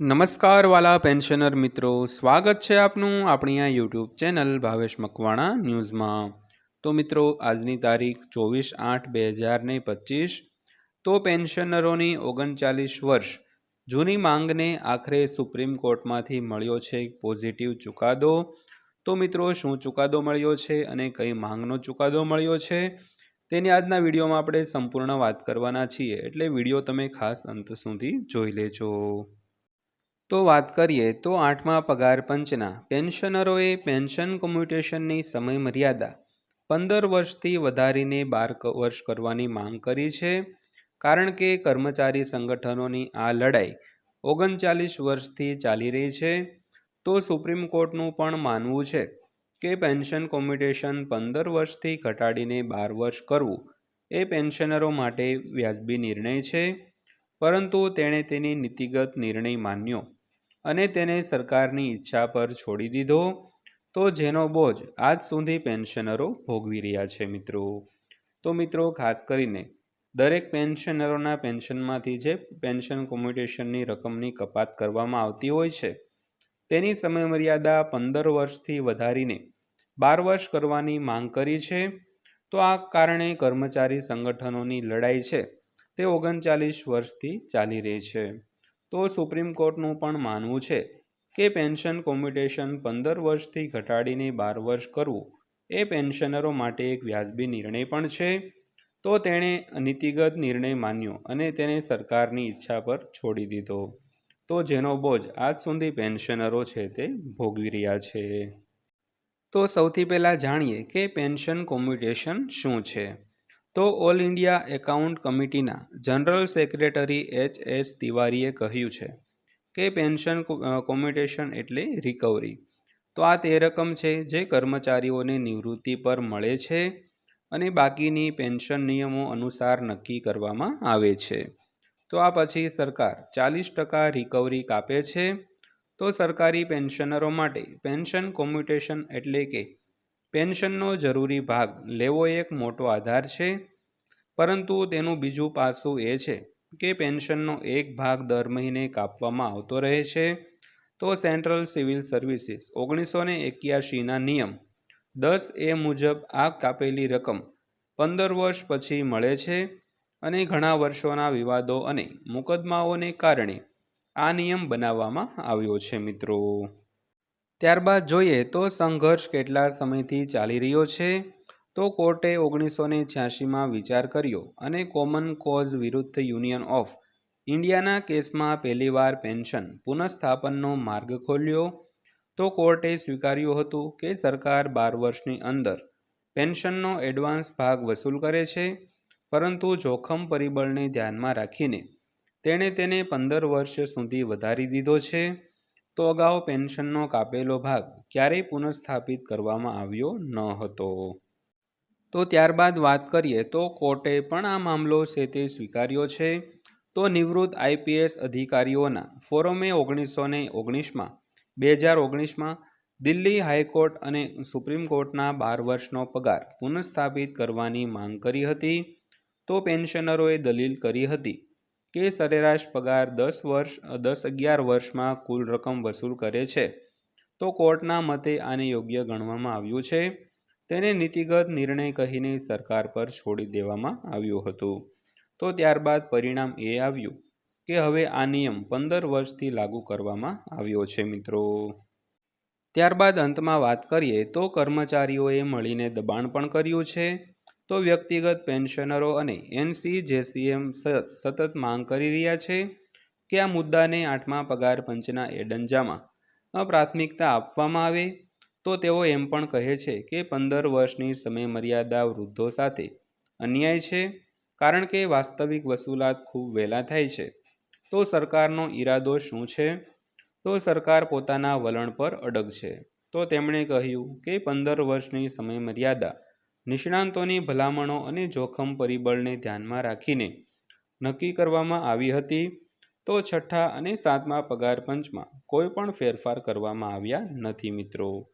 નમસ્કાર વાલા પેન્શનર મિત્રો, સ્વાગત છે આપનું આપણી આ યુટ્યુબ ચેનલ ભાવેશ મકવાણા ન્યૂઝમાં. તો મિત્રો, આજની તારીખ ચોવીસ આઠ બે હજાર ને પચીસ. તો પેન્શનરોની ઓગણચાલીસ વર્ષ. જૂની માંગને આખરે સુપ્રીમ કોર્ટમાંથી મળ્યો છે પોઝિટિવ ચુકાદો. તો મિત્રો, શું ચુકાદો મળ્યો છે અને કઈ માંગનો ચુકાદો મળ્યો છે? તેની આજના વિડીયોમાં આપણે સંપૂર્ણ વાત કરવાના છીએ. એટલે વીડિયો તમે ખાસ અંત સુધી જોઈ લેજો. તો વાત કરીએ તો આઠમા પગાર પંચના. પેન્શનરોએ પેન્શન કોમ્યુટેશનની સમય મર્યાદા પંદર વર્ષથી વધારીને બાર વર્ષ કરવાની માંગ કરી છે. કારણ કે કર્મચારી સંગઠનોની આ લડાઈ ઓગણચાલીસ વર્ષથી ચાલી રહી છે. તો સુપ્રીમ કોર્ટનું પણ માનવું છે કે પેન્શન કોમ્યુટેશન પંદર વર્ષથી ઘટાડીને બાર વર્ષ કરવું એ પેન્શનરો માટે વ્યાજબી નિર્ણય છે. પરંતુ તેણે તેની નીતિગત નિર્ણય માન્યો. અને તેને સરકારની ઈચ્છા પર છોડી દીધો. તો જેનો બોજ આજ સુધી પેન્શનરો ભોગવી રહ્યા છે મિત્રો. તો મિત્રો, ખાસ કરીને દરેક પેન્શનરોના પેન્શનમાંથી જે પેન્શન કોમ્યુટેશનની રકમની કપાત કરવામાં આવતી હોય છે, તેની સમયમર્યાદા પંદર વર્ષથી વધારીને બાર વર્ષ કરવાની માંગ કરી છે. તો આ કારણે કર્મચારી સંગઠનોની લડાઈ છે, તે ઓગણચાલીસ વર્ષથી ચાલી રહી છે. તો સુપ્રીમ કોર્ટનું પણ માનવું છે કે પેન્શન કોમ્યુટેશન પંદર વર્ષથી ઘટાડીને બાર વર્ષ કરવું એ પેન્શનરો માટે એક વ્યાજબી નિર્ણય પણ છે. તો તેણે નીતિગત નિર્ણય માન્યો અને તેને સરકારની ઈચ્છા પર છોડી દીધો. તો જેનો બોજ આજ સુધી પેન્શનરો છે તે ભોગવી રહ્યા છે. તો સૌથી પહેલાં જાણીએ કે પેન્શન કોમ્યુટેશન શું છે. તો ઓલ ઇન્ડિયા એકાઉન્ટ કમિટીના જનરલ સેક્રેટરી એચ એસ તિવારીએ કહ્યું છે કે પેન્શન કોમ્યુટેશન એટલે રિકવરી. તો આ તે રકમ છે જે કર્મચારીઓને નિવૃત્તિ પર મળે છે અને બાકીની પેન્શન નિયમો અનુસાર નક્કી કરવામાં આવે છે. તો આ પછી સરકાર ચાલીસ ટકા રિકવરી કાપે છે. તો સરકારી પેન્શનરો માટે પેન્શન કોમ્યુટેશન એટલે કે પેન્શનનો જરૂરી ભાગ લેવો એક મોટો આધાર છે, પરંતુ તેનું બીજું પાસું એ છે કે પેન્શનનો એક ભાગ દર મહિને કાપવામાં આવતો રહે છે. તો સેન્ટ્રલ સિવિલ સર્વિસીસ ઓગણીસો ને એક્યાસીના નિયમ દસ એ મુજબ આ કાપેલી રકમ પંદર વર્ષ પછી મળે છે અને ઘણા વર્ષોના વિવાદો અને મુકદમાઓને કારણે આ નિયમ બનાવવામાં આવ્યો છે મિત્રો. ત્યારબાદ જોઈએ તો સંઘર્ષ કેટલા સમયથી ચાલી રહ્યો છે? તો કોર્ટે ઓગણીસો ને છ્યાસીમાં વિચાર કર્યો અને કોમન કોઝ વિરુદ્ધ યુનિયન ઓફ ઇન્ડિયાના કેસમાં પહેલીવાર પેન્શન પુનઃસ્થાપનનો માર્ગ ખોલ્યો. તો કોર્ટે સ્વીકાર્યું હતું કે સરકાર બાર વર્ષની અંદર પેન્શનનો એડવાન્સ ભાગ વસૂલ કરે છે, પરંતુ જોખમ પરિબળને ધ્યાનમાં રાખીને તેણે તેને પંદર વર્ષ સુધી વધારી દીધો છે. તો અગાઉ પેન્શનનો કાપેલો ભાગ ક્યારેય પુનઃસ્થાપિત કરવામાં આવ્યો ન હતો. તો ત્યારબાદ વાત કરીએ તો કોર્ટે પણ આ મામલો છે તે સ્વીકાર્યો છે. તો નિવૃત્ત આઈપીએસ અધિકારીઓના ફોરમે ઓગણીસો ને ઓગણીસમાં, બે હજાર ઓગણીસમાં દિલ્હી હાઈકોર્ટ અને સુપ્રીમ કોર્ટના બાર વર્ષનો પગાર પુનઃસ્થાપિત કરવાની માંગ કરી હતી. તો પેન્શનરોએ દલીલ કરી હતી કે સરેરાશ પગાર દસ વર્ષ, દસ અગિયાર વર્ષમાં કુલ રકમ વસૂલ કરે છે. તો કોર્ટના મતે આને યોગ્ય ગણવામાં આવ્યું છે. તેને નીતિગત નિર્ણય કહીને સરકાર પર છોડી દેવામાં આવ્યું હતું. તો ત્યારબાદ પરિણામ એ આવ્યું કે હવે આ નિયમ પંદર વર્ષથી લાગુ કરવામાં આવ્યો છે, મિત્રો. ત્યારબાદ અંતમાં વાત કરીએ તો કર્મચારીઓએ મળીને દબાણ પણ કર્યું છે. તો વ્યક્તિગત પેન્શનરો અને એનસી જેસીએમ સતત માંગ કરી રહ્યા છે કે આ મુદ્દાને આઠમા પગાર પંચના એડંજામાં પ્રાથમિકતા આપવામાં આવે. તો તેઓ એમ પણ કહે છે કે પંદર વર્ષની સમય મર્યાદા વૃદ્ધો સાથે અન્યાય છે, કારણ કે વાસ્તવિક વસૂલાત ખૂબ વહેલા થાય છે. તો સરકારનો ઈરાદો શું છે? તો સરકાર પોતાના વલણ પર અડગ છે. તો તેમણે કહ્યું કે પંદર વર્ષની સમય મર્યાદા નિષ્ણાંતોની ભલામણો અને જોખમ પરિબળને ધ્યાનમાં રાખીને નક્કી કરવામાં આવી હતી, તો છઠ્ઠા અને સાતમા પગાર પંચમાં કોઈ પણ ફેરફાર કરવામાં આવ્યા નથી મિત્રો.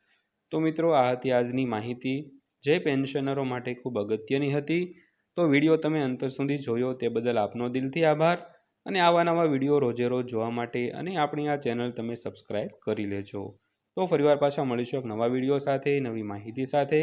તો મિત્રો, આ હતી આજની માહિતી. જે પેન્શનરો માટે ખૂબ અગત્યની હતી, તો વીડિયો તમે અંત સુધી જોયો તે બદલ આપનો દિલથી આભાર. અને આવા નવા વીડિયો રોજે રોજ જોવા માટે અને આપણી આ ચેનલ તમે સબસ્ક્રાઈબ કરી લેજો. તો ફરીવાર પાછા મળીશું એક નવા વીડિયો સાથે, નવી માહિતી સાથે.